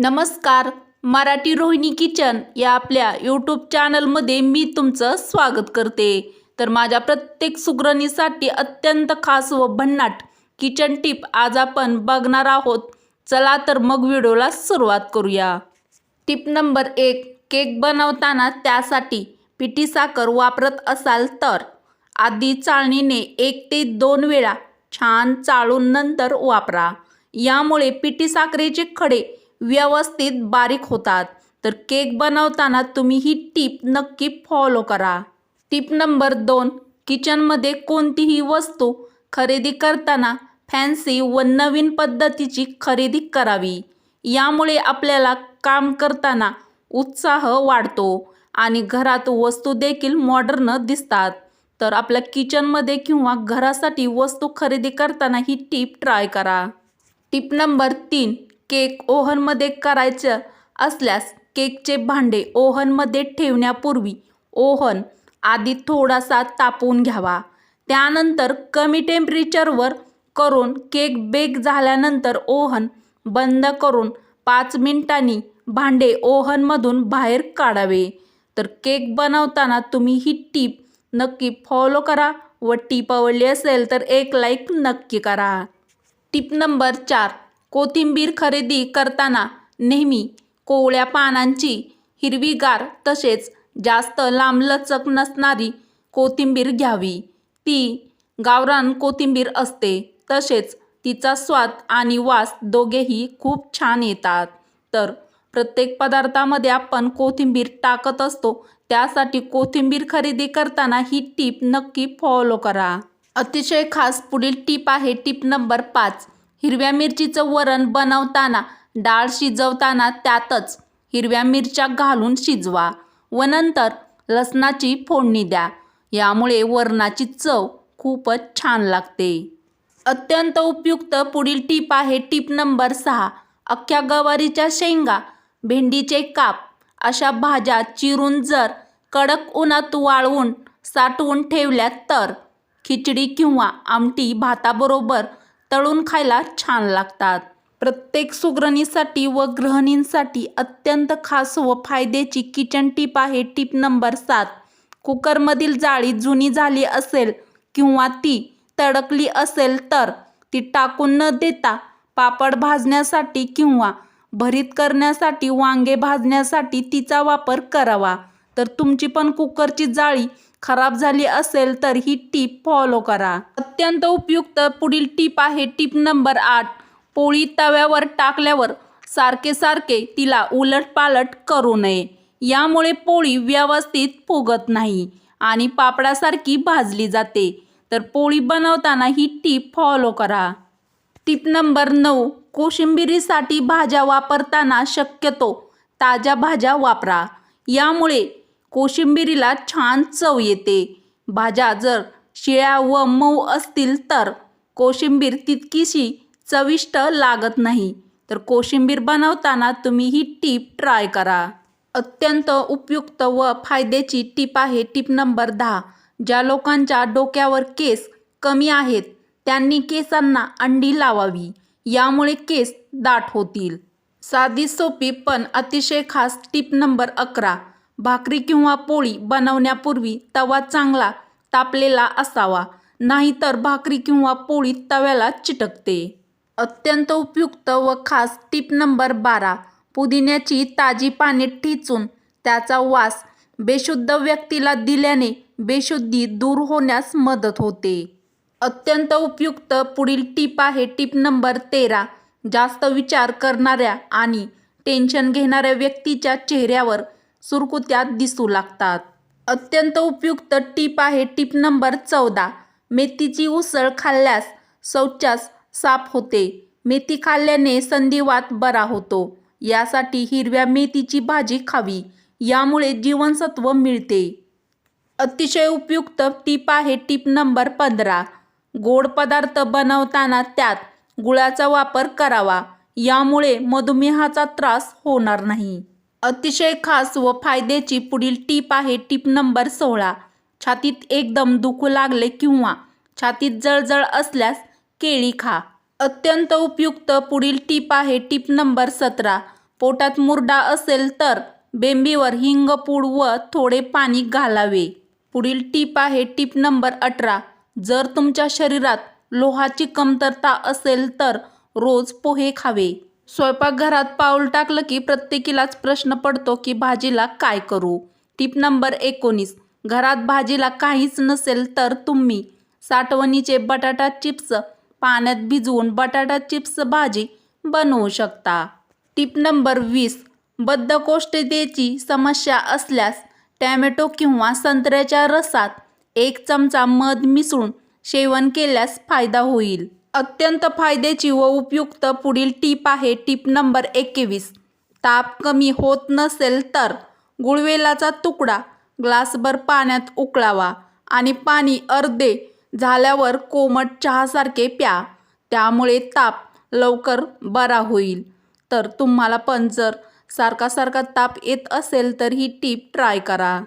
नमस्कार मराठी रोहिणी किचन या आपल्या यूट्यूब चॅनलमध्ये मी तुमचं स्वागत करते. तर माझ्या प्रत्येक सुगरणीसाठी अत्यंत खास व भन्नाट किचन टिप आज आपण बघणार आहोत. चला तर मग व्हिडिओला सुरुवात करूया. टिप नंबर एक केक बनवताना त्यासाठी पिठी साखर वापरत असाल तर आधी चाळणीने एक ते दोन वेळा छान चाळून नंतर वापरा. यामुळे पिठी साखरेचे खडे व्यवस्थित बारीक होतात. तर केक बनवताना तुम्ही ही टीप नक्की फॉलो करा. टीप नंबर दोन किचनमध्ये कोणतीही वस्तू खरेदी करताना फॅन्सी व नवीन पद्धतीची खरेदी करावी. यामुळे आपल्याला काम करताना उत्साह वाढतो आणि घरात वस्तू देखील मॉडर्न दिसतात. तर आपल्या किचनमध्ये किंवा घरासाठी वस्तू खरेदी करताना ही टीप ट्राय करा. टीप नंबर तीन केक ओव्हनमध्ये करायचं असल्यास केकचे भांडे ओव्हनमध्ये ठेवण्यापूर्वी ओव्हन आधी थोडासा तापवून घ्यावा. त्यानंतर कमी टेम्परेचरवर करून केक बेक झाल्यानंतर ओव्हन बंद करून पाच मिनिटांनी भांडे ओव्हनमधून बाहेर काढावे. तर केक बनवताना तुम्ही ही टीप नक्की फॉलो करा व टीप आवडली असेल तर एक लाईक नक्की करा. टिप नंबर चार. कोथिंबीर खरेदी करताना नेहमी कोवळ्या पानांची हिरवीगार तसेच जास्त लांबलचक नसणारी कोथिंबीर घ्यावी. ती गावरान कोथिंबीर असते तसेच तिचा स्वाद आणि वास दोघेही खूप छान येतात. तर प्रत्येक पदार्थामध्ये आपण कोथिंबीर टाकत असतो त्यासाठी कोथिंबीर खरेदी करताना ही टीप नक्की फॉलो करा. अतिशय खास पुढील टीप आहे टीप नंबर पाच. हिरव्या मिरचीचं वरण बनवताना डाळ शिजवताना त्यातच हिरव्या मिरच्या घालून शिजवा व नंतर लसणाची फोडणी द्या. यामुळे वरणाची चव खूपच छान लागते. अत्यंत उपयुक्त पुढील टीप आहे टीप नंबर सहा. अख्ख्या गवारीच्या शेंगा भेंडीचे काप अशा भाज्या चिरून जर कडक उन्हात वाळवून साठवून ठेवल्या तर खिचडी किंवा आमटी भाताबरोबर तळून खायला छान लागतात. प्रत्येक सुगरणीसाठी व गृहिणींसाठी अत्यंत खास व फायद्याची किचन टीप आहे टीप नंबर सात. कुकरमधील जाळी जुनी झाली असेल किंवा ती तडकली असेल तर ती टाकून न देता पापड भाजण्यासाठी किंवा भरीत करण्यासाठी वांगे भाजण्यासाठी तिचा वापर करावा. तर तुमची पण कुकरची जाळी खराब झाली असेल तर ही टीप फॉलो करा. अत्यंत उपयुक्त पुढील टीप आहे टीप नंबर आठ. पोळी तव्यावर टाकल्यावर सारखे सारखे तिला उलटपालट करू नये. यामुळे पोळी व्यवस्थित फुगत नाही आणि पापडासारखी भाजली जाते. तर पोळी बनवताना ही टीप फॉलो करा. टीप नंबर नऊ. कोशिंबिरीसाठी भाज्या वापरताना शक्यतो ताज्या भाज्या वापरा. यामुळे कोशिंबिरीला छान चव येते. भाज्या जर शिळ्या व मऊ असतील तर कोशिंबीर तितकीशी चविष्ट लागत नाही. तर कोशिंबीर बनवताना तुम्ही ही टीप ट्राय करा. अत्यंत उपयुक्त व फायद्याची टीप आहे टीप नंबर दहा. ज्या लोकांच्या डोक्यावर केस कमी आहेत त्यांनी केसांना अंडी लावावी. यामुळे केस दाट होतील. साधी सोपी पण अतिशय खास टीप नंबर अकरा. भाकरी किंवा पोळी बनवण्यापूर्वी तवा चांगला तापलेला असावा नाहीतर भाकरी किंवा पोळी तव्याला चिटकते. अत्यंत उपयुक्त व खास टीप नंबर बारा पुदिन्याची ताजी पाने ठिचून त्याचा वास बेशुद्ध व्यक्तीला दिल्याने बेशुद्धी दूर होण्यास मदत होते. अत्यंत उपयुक्त पुढील टीप आहे टीप नंबर तेरा जास्त विचार करणाऱ्या आणि टेन्शन घेणाऱ्या व्यक्तीच्या चेहऱ्यावर सुरकुत्या दिसू लागतात. अत्यंत उपयुक्त टीप आहे टीप नंबर चौदा. मेथीची उसळ खाल्ल्यास शौचास साफ होते. मेथी खाल्ल्याने संधिवात बरा होतो. यासाठी हिरव्या मेथीची भाजी खावी. यामुळे जीवनसत्व मिळते. अतिशय उपयुक्त टीप आहे टीप नंबर पंधरा. गोड पदार्थ बनवताना त्यात गुळाचा वापर करावा. यामुळे मधुमेहाचा त्रास होणार नाही. अतिशय खास व फायद्याची पुढील टीप आहे टीप नंबर सोळा. छातीत एकदम दुखू लागले किंवा छातीत जळजळ असल्यास केळी खा. अत्यंत उपयुक्त पुढील टीप आहे टीप नंबर सतरा. पोटात मुरडा असेल तर बेंबीवर हिंगपूड व थोडे पाणी घालावे. पुढील टीप आहे टीप नंबर अठरा. जर तुमच्या शरीरात लोहाची कमतरता असेल तर रोज पोहे खावे. स्वयंपाकघरात पाऊल टाकलं की प्रत्येकीलाच प्रश्न पडतो की भाजीला काय करू? टीप नंबर एकोणीस. घरात भाजीला काहीच नसेल तर तुम्ही साठवणीचे बटाटा चिप्स पाण्यात भिजवून बटाटा चिप्स भाजी बनवू शकता. टीप नंबर वीस. बद्धकोष्ठतेची समस्या असल्यास टॅमॅटो किंवा संत्र्याच्या रसात एक चमचा मध मिसळून सेवन केल्यास फायदा होईल. अत्यंत फायद्याची व उपयुक्त पुढील टीप आहे. टीप नंबर एकवीस. ताप कमी होत नसेल तर गुळवेलाचा तुकडा ग्लासभर पाण्यात उकळावा आणि पाणी अर्धे झाल्यावर कोमट चहासारखे प्या. त्यामुळे ताप लवकर बरा होईल. तर तुम्हाला पण जर सारखा सारखा ताप येत असेल तर ही टीप ट्राय करा.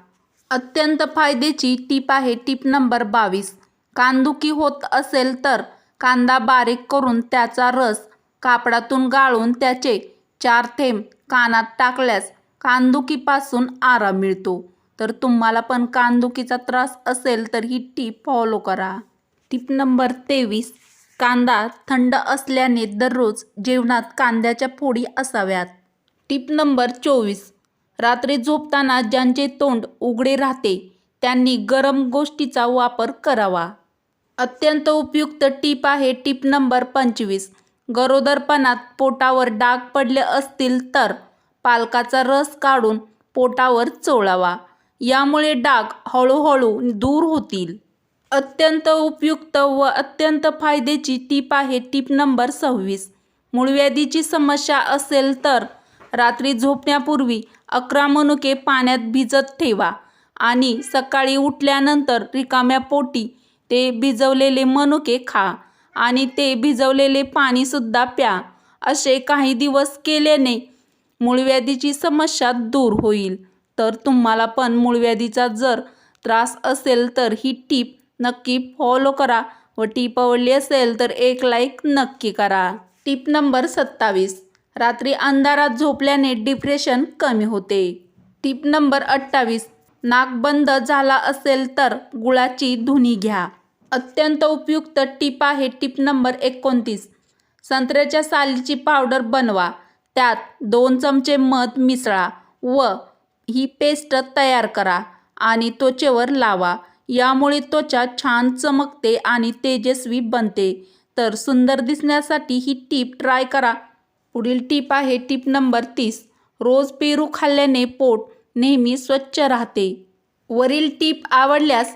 अत्यंत फायद्याची टीप आहे. टीप नंबर बावीस. कांदुकी होत असेल तर कांदा बारीक करून त्याचा रस कापडातून गाळून त्याचे चार थेंब कानात टाकल्यास कांदुकीपासून आराम मिळतो. तर तुम्हाला पण कांदुकीचा त्रास असेल तर ही टीप फॉलो करा. टीप नंबर तेवीस कांदा थंड असल्याने दररोज जेवणात कांद्याच्या फोडी असाव्यात. टीप नंबर चोवीस रात्री झोपताना ज्यांचे तोंड उघडे राहते त्यांनी गरम गोष्टीचा वापर करावा. अत्यंत उपयुक्त टीप आहे टीप नंबर पंचवीस. गरोदरपणात पोटावर डाग पडले असतील तर पालकाचा रस काढून पोटावर चोळावा. यामुळे डाग हळूहळू दूर होतील. अत्यंत उपयुक्त व अत्यंत फायद्याची टीप आहे टीप नंबर सव्वीस. मूळव्याधीची समस्या असेल तर रात्री झोपण्यापूर्वी अकरा मनुके पाण्यात भिजत ठेवा आणि सकाळी उठल्यानंतर रिकाम्या पोटी ते भिजवलेले मनुके खा आणि ते भिजवलेले पाणीसुद्धा प्या. असे काही दिवस केल्याने मूळव्याधीची समस्या दूर होईल. तर तुम्हाला पण मूळव्याधीचा जर त्रास असेल तर ही टीप नक्की फॉलो करा व टीप आवडली असेल तर एक लाईक नक्की करा. टीप नंबर सत्तावीस. रात्री अंधारात झोपल्याने डिप्रेशन कमी होते. टीप नंबर अठ्ठावीस. नाक बंद झाला असेल तर गुळाची धुनी घ्या. अत्यंत उपयुक्त टीप आहे टीप नंबर एकोणतीस. संत्र्याच्या सालीची पावडर बनवा. त्यात दोन चमचे मध मिसळा व ही पेस्ट तयार करा आणि त्वचेवर लावा. यामुळे त्वचा छान चमकते आणि तेजस्वी बनते. तर सुंदर दिसण्यासाठी ही टीप ट्राय करा. पुढील टीप आहे टीप नंबर तीस. रोज पेरू खाल्ल्याने पोट नेहमी स्वच्छ राहते. वरील टीप आवडल्यास